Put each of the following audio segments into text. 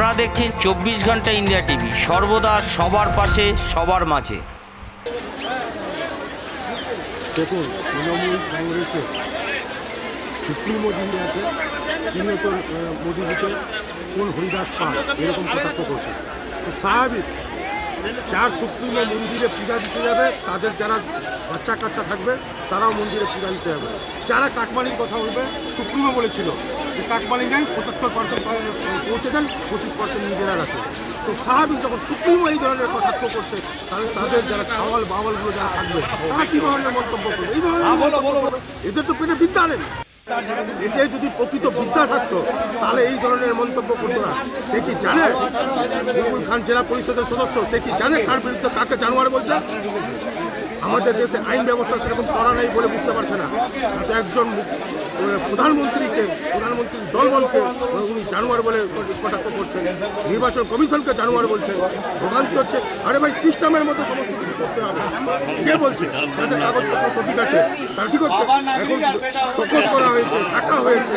আপনারা দেখছেন চব্বিশ ঘণ্টা ইন্ডিয়া টিভি। সর্বদা সবার পাশে সবার মাঝে। দেখুন তৃণমূল কংগ্রেসের সুপ্রিম মোদী আছে তৃণমূল আহ, কোন হরিদাস পান এরকম কটাক্ষ করছে স্বাভাবিক যার সুপ্রিমো মন্দিরে পূজা দিতে যাবে তাদের যারা বাচ্চা কাচ্চা থাকবে তারাও মন্দিরে পূজা দিতে যাবে। যারা কাটমানির কথা বলবে সুপ্রিমো বলেছিল যে কাটমানি নেন পঁচাত্তর পার্সেন্ট পৌঁছে দেন পঁচিশ পার্সেন্ট নিজেরা রাখে। তো স্বাভাবিক যখন সুপ্রিমো এই ধরনের কটাক্ষ করছে তাহলে তাদের যারা খাওয়াল বাওয়ালগুলো যারা থাকবে তারা কী ধরনের মন্তব্য করবে? এই ধরনের এদের তো পেটে বিদ্যা নেই। এতে যদি প্রকৃত বিদ্যা থাকতো, তাহলে এই ধরনের মন্তব্য করতো না। সে কি জানে? খান জেলা পরিষদের সদস্য, সে কি জানে কার বিরুদ্ধে কাকে জানোয়ার বলছে? আমাদের দেশে আইন ব্যবস্থা সেরকম করা নেই বলে বুঝতে পারছে না। একজন প্রধানমন্ত্রীকে প্রধানমন্ত্রীর দলবলকে, উনি জানোয়ার বলে কটাক্ষ করছেন, নির্বাচন কমিশনকে জানোয়ার বলছেন, ভোগান্তি হচ্ছে। আরে ভাই, সিস্টেমের মধ্যে সমস্ত কিছু করতে হবে। কে বলছে? যাদের কাগজপত্র সঠিক আছে, তারা কি করছে। এখন সকস করা হয়েছে টাকা হয়েছে।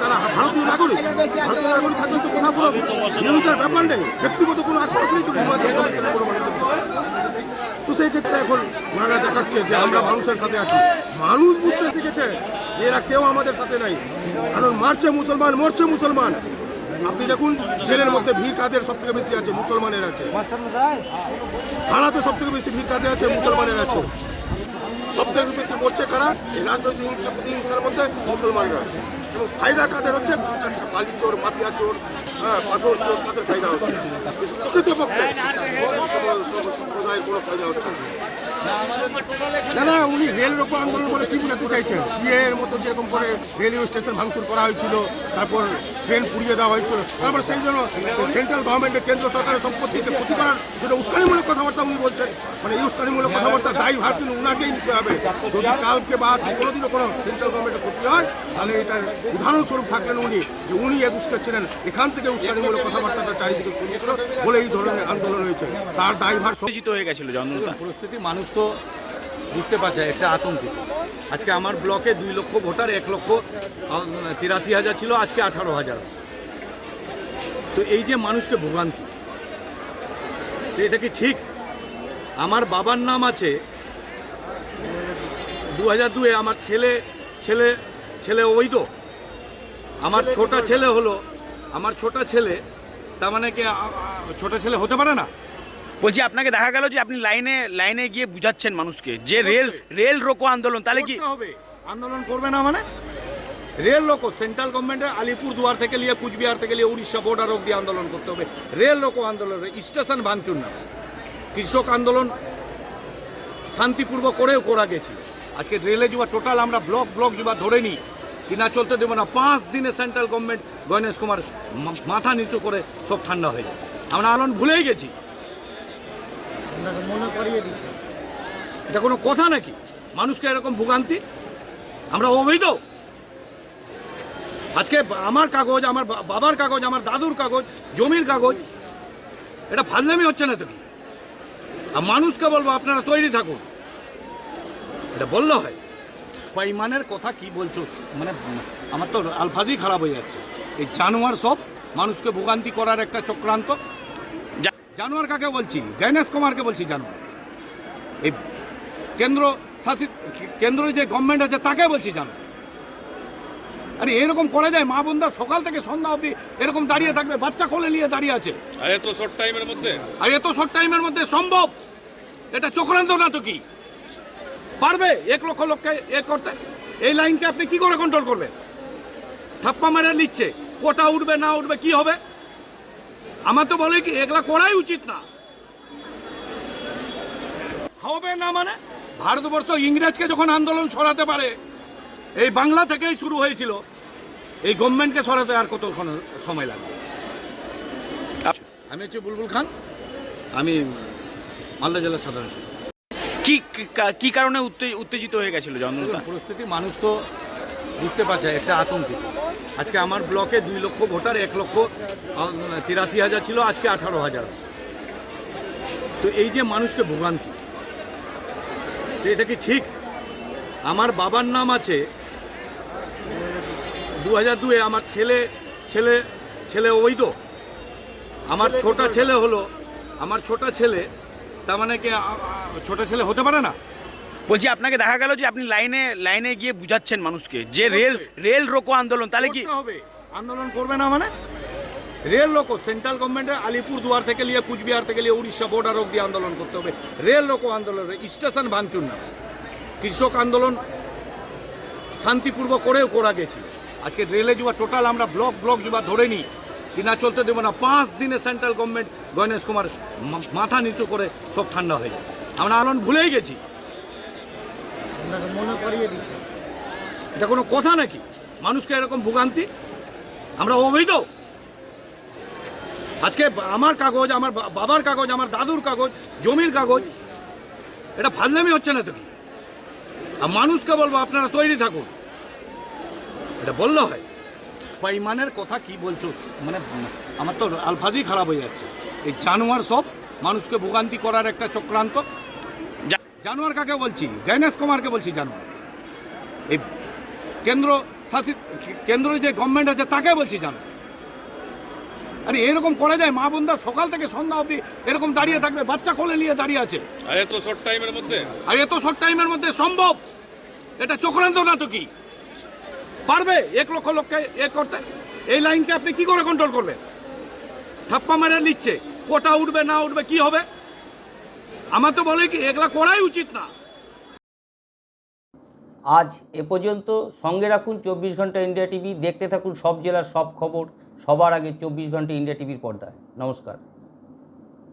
তারা তো ব্যাপার নেই। ব্যক্তিগত কোনো আক্রোশ নেই তো তো সেই ক্ষেত্রে এখন ওনারা দেখাচ্ছে যে আমরা মানুষের সাথে আছি। মানুষ বুঝতে শিখেছে এরা কেউ আমাদের সাথে নাই। কারণ মারছে মুসলমান মরছে মুসলমান। আপনি দেখুন জেলের মধ্যে ভিড় কাদের সব থেকে বেশি আছে? মুসলমানের আছে। থানাতে সব থেকে বেশি ভিড় কাদের আছে? মুসলমানের আছে। সব থেকে বেশি মরছে কারা? এই রাজনৈতিক হিংসা প্রতিহিংসার মধ্যে মুসলমানরা। ফায়দা কাদের হচ্ছে, চারটা বালি চোর, মাফিয়া চোর হ্যাঁ পাথর চোর, তাদের ফায়দা হচ্ছে। প্রকৃতপক্ষে সম্প্রদায়ের কোনো ফায়দা হচ্ছে না। না উনি রেল রোকো আন্দোলন বলে কি বোঝাতে চাইছেন সিএ এর মতো যেরকম করে রেলওয়ে স্টেশন ভাঙচুর করা হয়েছিল, তারপর ট্রেন পুড়িয়ে দেওয়া হয়েছিল, তারপর সেই জন্য সেন্ট্রাল গভর্নমেন্টের কেন্দ্র সরকারের সম্পত্তিকে ক্ষতি করার জন্য উস্কানিমূলক কথাবার্তা উনি বলছেন। মানে এই উস্কানিমূলক কথাবার্তা দায়ী ভার কিন্তু উনাকেই নিতে হবে। যদি কালকে বা কোনোদিনও কোনো সেন্ট্রাল গভর্নমেন্টের ক্ষতি হয়, তাহলে এটার উদাহরণস্বরূপ থাকলেন উনি যে উনি এক উস্কাচ্ছিলেন এখান থেকে উস্কানিমূলক কথাবার্তাটা চারিদিকে ছড়িয়েছিল বলে এই ধরনের আন্দোলন হয়েছে। তার দায়ভার উত্তেজিত হয়ে গেছিল জনতা। পরিস্থিতি মানুষ তো বুঝতে পারছে একটা আতঙ্ক। আজকে আমার ব্লকে দুই লক্ষ ভোটার এক লক্ষ তিরাশি হাজার ছিল আজকে আঠারো হাজার। তো এই যে মানুষকে ভোগান্তি তো এটা কি ঠিক? আমার বাবার নাম আছে দু হাজার দুয়ে আমার ছেলে ছেলে ছেলে অবৈধ আমার ছোটা ছেলে হলো আমার ছোটা ছেলে তার মানে কি আ- ছেলে হতে পারে না? বলছি আপনাকে দেখা গেল যে আপনি লাইনে লাইনে গিয়ে বুঝাচ্ছেন মানুষকে যে রেল রেল রোকো আন্দোলন তাহলে কি হবে। আন্দোলন করবে না মানে? রেল লোকো সেন্ট্রাল গভর্নমেন্টের আলিপুর দুয়ার থেকে নিয়ে কুচবিহার থেকে নিয়ে উড়িষ্যা বর্ডার অব্দি আন্দোলন করতে হবে। রেল লোকো আন্দোলন স্টেশন ভাঙচুর না। কৃষক আন্দোলন শান্তিপূর্ব করেও করা গেছে আজকে রেলে যুবা টোটাল আমরা ব্লক ব্লক যুবা ধরে নিই। কি না চলতে দেবো না পাঁচ দিনে সেন্ট্রাল গভর্নমেন্ট গণেশ কুমার মাথা নিচু করে সব ঠান্ডা হয়ে যায় আমরা আন্দোলন ভুলেই গেছি। মনে করিয়ে দিচ্ছে। এটা কোনো কথা নাকি? মানুষকে এরকম ভোগান্তি? আমরা অবৈধ? আজকে আমার কাগজ আমার বাবার কাগজ আমার দাদুর কাগজ জমির কাগজ এটা ফাজলামি হচ্ছে না তো কি? আর মানুষকে বলব আপনারা তৈরি থাকুন। এটা বললে হয়। বেইমানের কথা কি বলছো? মানে আমার তো আলফাজই খারাপ হয়ে যাচ্ছে। এই জানোয়ার সব মানুষকে ভোগান্তি করার একটা চক্রান্ত। জানোয়ার কাকে বলছি? গণেশ কুমারকে বলছি জানোয়ার। এই কেন্দ্র শাসিত কেন্দ্র যে গভর্নমেন্ট আছে তাকে বলছি জানো আরে এরকম করা যায়? মা বোনরা সকাল থেকে সন্ধ্যা অবধি এরকম দাঁড়িয়ে থাকবে বাচ্চা কোলে নিয়ে দাঁড়িয়ে আছে। আর এত শর্ট টাইমের মধ্যে? আর এত শর্ট টাইমের মধ্যে সম্ভব? এটা চক্রান্ত না তো কি? পারবে? এক লক্ষ লোককে এ করতে? এই লাইনকে আপনি কি করে কন্ট্রোল করবেন? থাপ্পা মেরে নিচ্ছে। কোটা উঠবে, না উঠবে, কি হবে? আমার তো বলে কি, এগুলা করাই উচিত না। হবে না মানে? ভারতবর্ষ ইংরেজকে যখন আন্দোলন সরাতে পারে, এই বাংলা থেকেই শুরু হয়েছিল। এই গভর্নমেন্টকে সরাতে আর কত সময় লাগবে? আমি হচ্ছে বুলবুল খান। আমি মালদা জেলার সাধারণ সম্পাদক। কি, কি- কারণে উত্তে- উত্তেজিত হয়ে গেছিল জনতা? পরিস্থিতি মানুষ তো বুঝতে পারছে, একটা আতঙ্কিত আজকে আমার ব্লকে দুই লক্ষ ভোটার, এক লক্ষ তিরাশি হাজার ছিল, আজকে আঠারো হাজার। তো এই যে মানুষকে ভোগান্তি এটা কি ঠিক? আমার বাবার নাম আছে, দু দু হাজার দুয়ে আমার ছেলে ছেলে ছেলে অবৈধ আমার ছোটা ছেলে হলো, আমার ছোটা ছেলে তার মানে কি ছোট ছেলে হতে পারে না? বলছি আপনাকে দেখা গেল যে আপনি লাইনে লাইনে গিয়ে বুঝাচ্ছেন মানুষকে যে রেল রেল রোকো আন্দোলন তাহলে কি? হবে। আন্দোলন করবে না মানে? রেল লোকো সেন্ট্রাল গভর্নমেন্টে আলিপুর দুয়ার থেকে নিয়ে কুচবিহার থেকে নিয়ে উড়িষ্যা বর্ডার অব্দি আন্দোলন করতে হবে। রেল লোকো আন্দোলন স্টেশন ভাঙচুর না। কৃষক আন্দোলন শান্তিপূর্ব করেও করা গেছিল আজকে রেলে যুবা টোটাল আমরা ব্লক ব্লক যুবা ধরে নিই। কিনা চলতে দেবো না পাঁচ দিনে সেন্ট্রাল গভর্নমেন্ট গণেশ কুমার মাথা নিচু করে সব ঠান্ডা হয়ে যায় আমরা আন্দোলন ভুলেই গেছি। মনে করিয়ে দিচ্ছে। এটা কোনো কথা নাকি? মানুষকে এরকম ভোগান্তি? আমরা অবৈধ? আজকে আমার কাগজ আমার বাবার কাগজ আমার দাদুর কাগজ জমির কাগজ এটা ফাজলামি হচ্ছে না তো কি? আর মানুষকে বলব আপনারা তৈরি থাকুন। এটা বললে হয়। বেইমানের কথা কি বলছো? মানে আমার তো আলফাজই খারাপ হয়ে যাচ্ছে। এই জানোয়ার সব মানুষকে ভোগান্তি করার একটা চক্রান্ত। জানোয়ার কাকে বলছি? গণেশ কুমারকে বলছি জানোয়ার। এই কেন্দ্র শাসিত কেন্দ্র যে গভর্নমেন্ট আছে তাকে বলছি জানো আরে এরকম করা যায় মা বোনরা সকাল থেকে সন্ধ্যা অবধি এরকম দাঁড়িয়ে থাকবে বাচ্চা কোলে নিয়ে দাঁড়িয়ে আছে। আর এত শর্ট টাইমের মধ্যে? আর এত শর্ট টাইমের মধ্যে সম্ভব? এটা চক্রান্ত না তো কি? পারবে? এক লক্ষ লোককে এ করতে? এই লাইনকে আপনি কি করে কন্ট্রোল করবেন? থাপ্পা মেরে নিচ্ছে। কোটা উঠবে, না উঠবে, কি হবে? আমার তো বলে কি এগুলা করাই উচিত না। আজ এ পর্যন্ত সঙ্গে রাখুন চব্বিশ ঘণ্টা ইন্ডিয়া টিভি। দেখতে থাকুন সব জেলার সব খবর। সবার আগে চব্বিশ ঘণ্টা ইন্ডিয়া টিভির পর্দায়। নমস্কার।